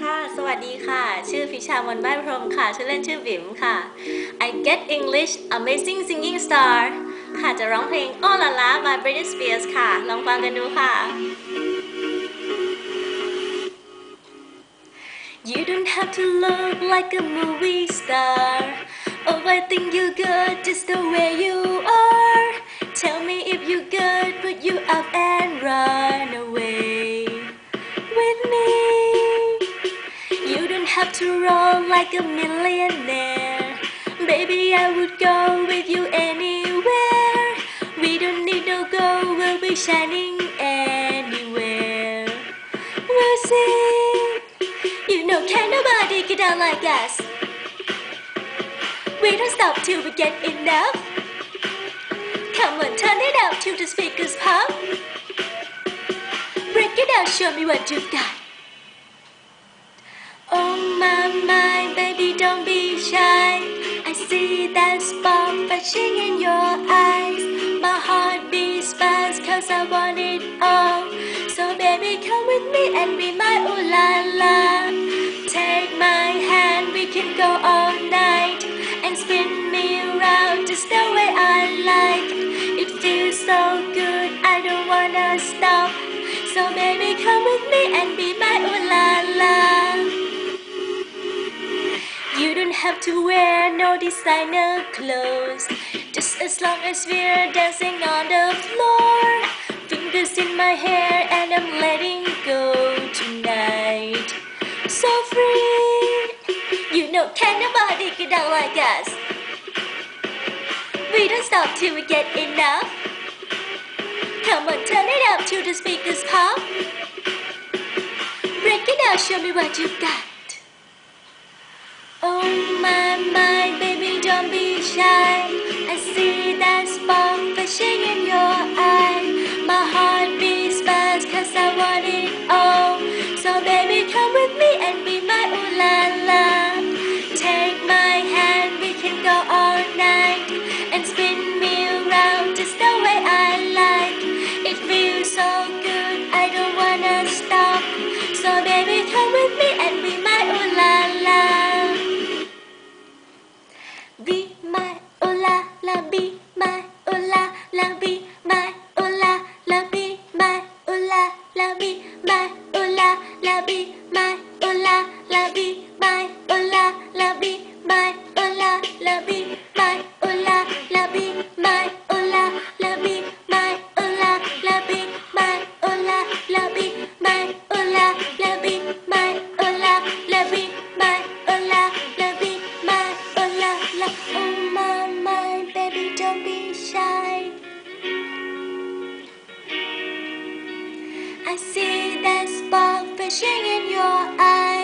ค่ะสวัสดีค่ะ ชื่อพิชามนบ้านพรมค่ะ ชื่อเล่นชื่อบิ๋มค่ะ I get English Amazing Singing Star ค่ะ จะร้องเพลง Oh La La by Britney Spears ค่ะ ลองฟังกันดูค่ะ You don't have to look like a movie star. Oh, I think you're good just the way you have to roll like a millionaire. Baby, I would go with you anywhere. We don't need no gold, we'll be shining anywhere. We'll see. You know, can nobody get down like us? We don't stop till we get enough. Come on, turn it up till the speakers pop. Break it out, show me what you've got. See that spark flashing in your eyes. My heart beats fast cause I want it all. So baby, come with me and be my ooh la la. Take my hand, we can go all night. And spin me around just the way I like. It feels so good, I don't wanna stop. So baby, come with me and be my ooh la la. You don't have to wear no designer clothes. Just as long as we're dancing on the floor. Fingers in my hair and I'm letting go tonight. So free. You know, can't nobody get down like us? We don't stop till we get enough. Come on, turn it up till the speakers pop. Break it out, show me what you've got. My, my, baby, don't be shy. I see that spark flashing in your be my ooh la be my ooh la be my ooh la be my ooh la be my ooh la be my ooh la be my ooh la be my ooh la be my ooh la be my ooh la. Oh my my baby, don't be shy. I see that spark flashing in your eye.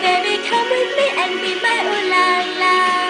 baby, come with me and be my ooh la la.